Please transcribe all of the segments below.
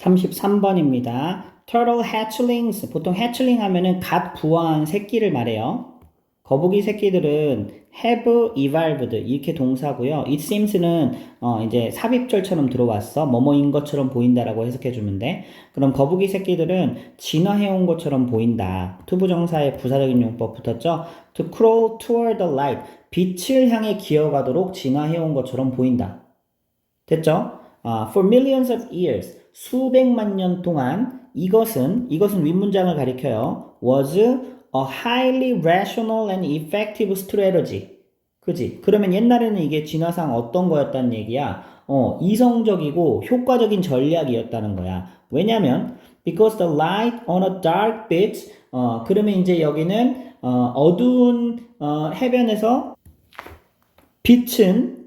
33번입니다. Turtle hatchlings. 보통 hatchling 하면은 갓 부화한 새끼를 말해요. 거북이 새끼들은 have evolved 이렇게 동사고요. it seems는 어 이제 삽입절처럼 들어왔어. 뭐뭐인 것처럼 보인다라고 해석해 주면 돼. 그럼 거북이 새끼들은 진화해 온 것처럼 보인다. 투부정사의 부사적인 용법 붙었죠? to crawl toward the light. 빛을 향해 기어가도록 진화해 온 것처럼 보인다. 됐죠? 아, for millions of years 수백만 년 동안 이것은 이것은 윗문장을 가리켜요. was a highly rational and effective strategy. 그지? 그러면 옛날에는 이게 진화상 어떤 거였다는 얘기야? 어, 이성적이고 효과적인 전략이었다는 거야. 왜냐면 because the light on a dark beach 어, 그러면 이제 여기는 어, 어두운 어, 해변에서 빛은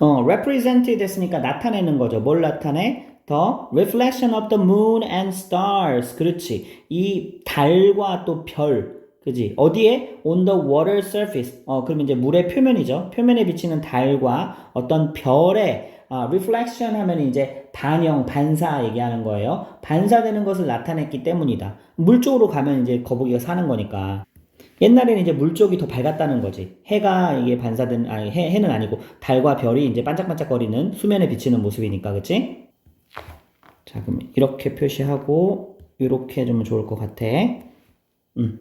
어, represent 됐으니까 나타내는 거죠. 뭘 나타내? The reflection of the moon and stars. 그렇지. 이 달과 또 별. 그지? 어디에? On the water surface. 어, 그럼 이제 물의 표면이죠. 표면에 비치는 달과 어떤 별의 아, reflection 하면 이제 반영, 반사 얘기하는 거예요. 반사되는 것을 나타냈기 때문이다. 물 쪽으로 가면 이제 거북이가 사는 거니까. 옛날에는 이제 물 쪽이 더 밝았다는 거지. 해가 이게 반사된, 아니, 해, 해는 아니고, 달과 별이 이제 반짝반짝거리는 수면에 비치는 모습이니까, 그치? 자, 그럼 이렇게 표시하고, 이렇게 해주면 좋을 것 같아. 음.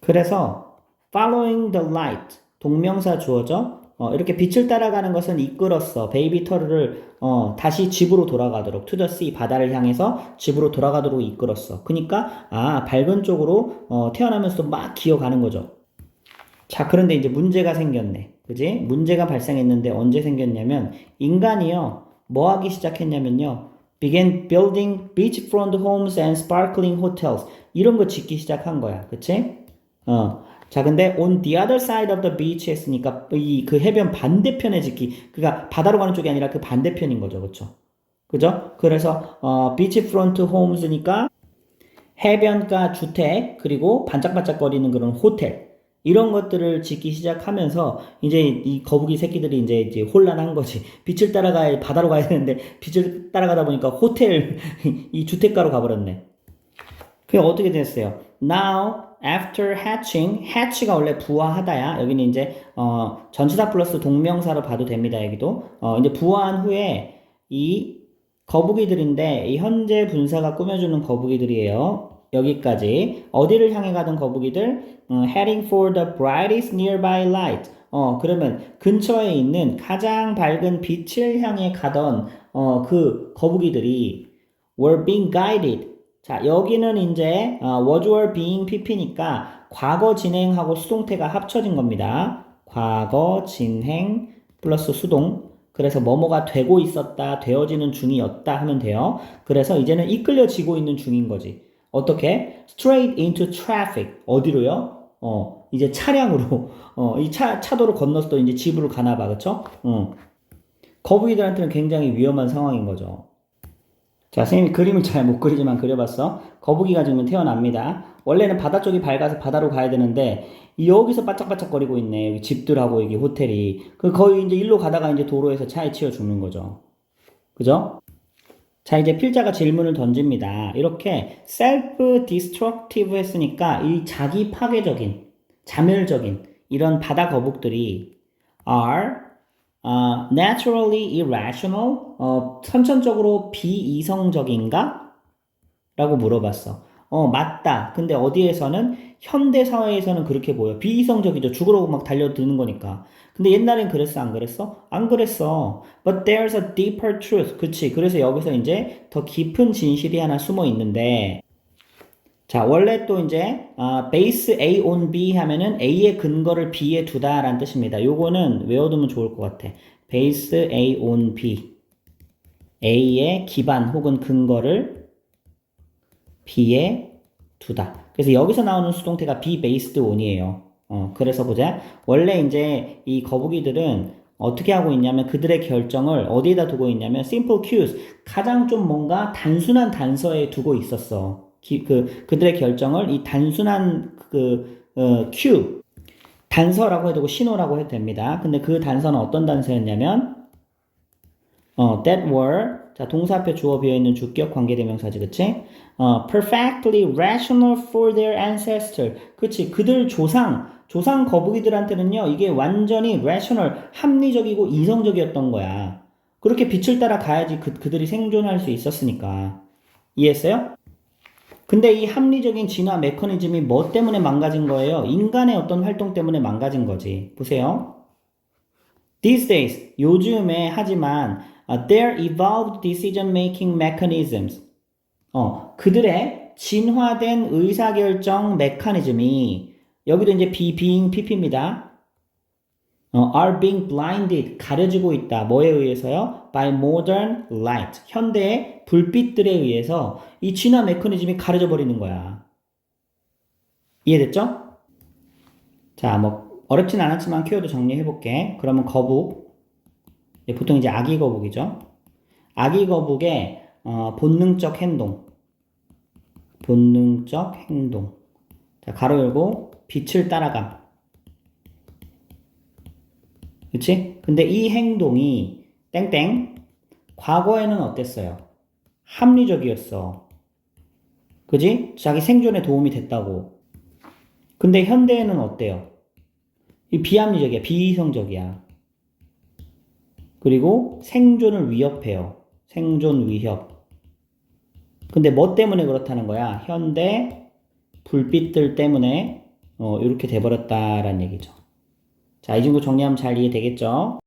그래서, following the light. 동명사 주어져. 어, 이렇게 빛을 따라가는 것은 이끌었어. 베이비 터르를 어, 다시 집으로 돌아가도록 sea 바다를 향해서 집으로 돌아가도록 이끌었어. 그러니까 아 밝은 쪽으로 어, 태어나면서도 막 기어가는 거죠. 자 그런데 이제 문제가 생겼네. 그지? 문제가 발생했는데 언제 생겼냐면 인간이요 뭐 하기 시작했냐면요. began building beachfront homes and sparkling hotels 이런 거 짓기 시작한 거야. 그치? 어. 자, 근데 on the other side of the beach 했으니까 이 그 해변 반대편에 짓기. 그러니까 바다로 가는 쪽이 아니라 그 반대편인 거죠. 그렇죠? 그죠? 그래서 어 beachfront homes니까 해변가 주택 그리고 반짝반짝거리는 그런 호텔 이런 것들을 짓기 시작하면서 이제 이 거북이 새끼들이 이제 이제 혼란한 거지. 빛을 따라가야 바다로 가야 되는데 빛을 따라가다 보니까 호텔 이 주택가로 가버렸네. 그게 어떻게 됐어요? Now after hatching, hatch가 원래 부화하다야. 여기는 이제 어, 전치사 플러스 동명사로 봐도 됩니다. 여기도 어, 이제 부화한 후에 이 거북이들인데 이 현재 분사가 꾸며주는 거북이들이에요. 여기까지 어디를 향해 가던 거북이들 어, heading for the brightest nearby light. 어 그러면 근처에 있는 가장 밝은 빛을 향해 가던 어, 그 거북이들이 were being guided 자, 여기는 이제 어, was were being pp니까 과거 진행하고 수동태가 합쳐진 겁니다. 과거 진행 플러스 수동. 그래서 뭐뭐가 되고 있었다, 되어지는 중이었다 하면 돼요. 그래서 이제는 이끌려지고 있는 중인 거지. 어떻게? Straight into traffic. 어디로요? 어, 이제 차량으로. 어, 이 차, 차도로 건너서 또 이제 집으로 가나 봐. 그쵸? 어. 거북이들한테는 굉장히 위험한 상황인 거죠. 자, 선생님이 그림을 잘 못 그리지만 그려봤어. 거북이가 지금 태어납니다. 원래는 바다 쪽이 밝아서 바다로 가야 되는데, 여기서 바짝바짝거리고 있네. 여기 집들하고 여기 호텔이. 그 거의 이제 일로 가다가 이제 도로에서 차에 치여 죽는 거죠. 그죠? 자, 이제 필자가 질문을 던집니다. 이렇게 self-destructive 했으니까 이 자기 파괴적인, 자멸적인 이런 바다 거북들이 are 어, naturally irrational, 어, 선천적으로 비이성적인가? 라고 물어봤어. 어, 맞다. 근데 어디에서는, 현대 사회에서는 그렇게 보여. 비이성적이죠. 죽으라고 막 달려드는 거니까. 근데 옛날엔 그랬어? 안 그랬어? 안 그랬어. But there's a deeper truth. 그치. 그래서 여기서 이제 더 깊은 진실이 하나 숨어 있는데, 자, 원래 또 이제 아, base A on B 하면은 A의 근거를 B에 두다라는 뜻입니다. 요거는 외워두면 좋을 것 같아. base A on B. A의 기반 혹은 근거를 B에 두다. 그래서 여기서 나오는 수동태가 be based on이에요. 어, 그래서 보자. 원래 이제 이 거북이들은 어떻게 하고 있냐면 그들의 결정을 어디에다 두고 있냐면 simple cues 가장 좀 뭔가 단순한 단서에 두고 있었어. 기, 그 그들의 결정을 이 단순한 그 어, 큐 단서라고 해도 신호라고 해도 됩니다. 근데 그 단서는 어떤 단서였냐면 어, that were 자 동사 앞에 주어 비어 있는 주격 관계대명사지 그치? 어, perfectly rational for their ancestor 그치 그들 조상 조상 거북이들한테는요 이게 완전히 rational 합리적이고 이성적이었던 거야 그렇게 빛을 따라 가야지 그, 그들이 생존할 수 있었으니까 이해했어요? 근데 이 합리적인 진화 메커니즘이 뭐 때문에 망가진 거예요? 인간의 어떤 활동 때문에 망가진 거지 보세요 These days, 요즘에 하지만 uh, their evolved decision-making mechanisms, 어, 그들의 진화된 의사결정 메커니즘이 여기도 이제 be, being, pp입니다. 어, are being blinded, 가려지고 있다. 뭐에 의해서요? by modern light, 현대의 불빛들에 의해서 이 진화 메커니즘이 가려져 버리는 거야. 이해됐죠? 자, 뭐 어렵진 않았지만 키워드 정리해 볼게. 그러면 거북. 예, 보통 이제 아기 거북이죠. 아기 거북의 어, 본능적 행동. 본능적 행동. 자, 가로 열고 빛을 따라감. 그치? 근데 이 행동이 땡땡 과거에는 어땠어요? 합리적이었어. 그지? 자기 생존에 도움이 됐다고. 근데 현대에는 어때요? 이 비합리적이야. 비이성적이야. 그리고 생존을 위협해요. 생존 위협. 근데 뭐 때문에 그렇다는 거야? 현대 불빛들 때문에 어, 이렇게 돼버렸다라는 얘기죠. 자, 이 정도 정리하면 잘 이해되겠죠?